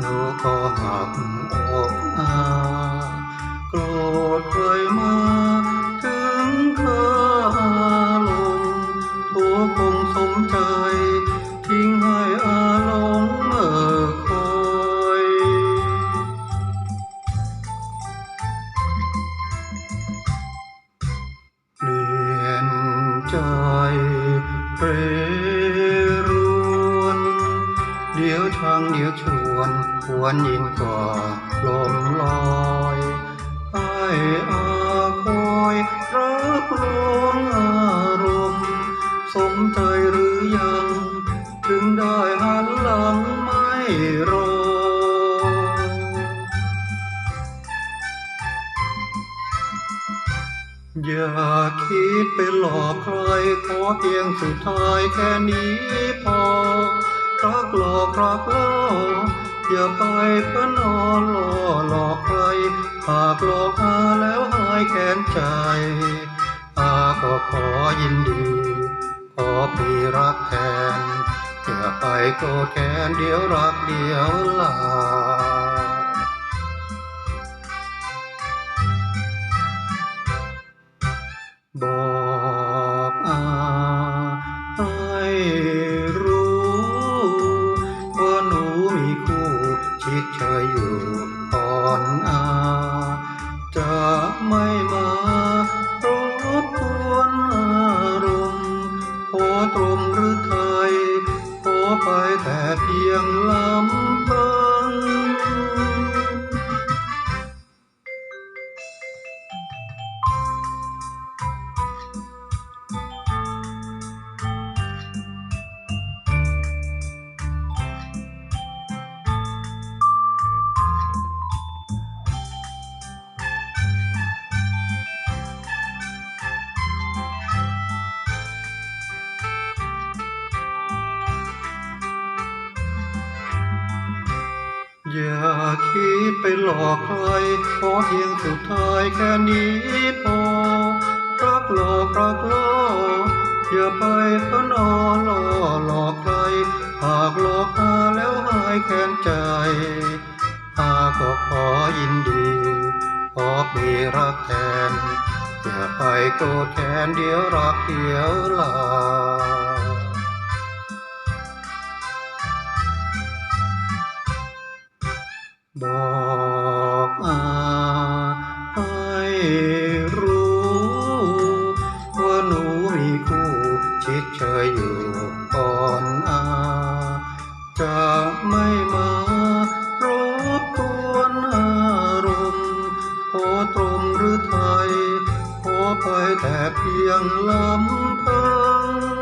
หนูก็หักอกอากรธเคยมาถึงคาลงทุกคงสมใจ ทิ้งให้อาลงเมื่อคอยเปลี่ยนใจเปลี่ย ดี๋ยวทางเดี๋ยวชวนหวนยิ่งกว่าลมลอยไอ้อาคอยรับรองอารมณ์สมใจหรือยัง ถึงได้หันหลังไม่รออย่าคิดไปหลอกใครขอเพียงสุดท้ายแค่นี้พอ รักหลอกรักล่ออย่าไปพระนอนล่อหลอกใครหากหลอกหาแล้วหายแค้นใจอาก็ขอยินดี ขอพี่รักแทนอย่าไปโกรธแค้นเดี๋ยวรักเดี๋ยวลาบอก ชิ อย่าคิดไปหลอกใคร ขอเพียงสุดท้ายแค่นี้พอ รักหลอกรักล่ออย่าไปพนอหลอหลอกใคร หากหลอกมาแล้วหายแค้นใจอาก็ขอยินดี ขอมีรักแทน อย่าไปโกรธแค้นเดี๋ยวรักเดี๋ยวลา บอกอาให้รู้ว่าหนูมีคู่ชิดเชยอยู่ก่อนอาจะไม่มารบกวนอารมณ์ขอตรงหรือไทยขอไปแต่เพียงลำพัง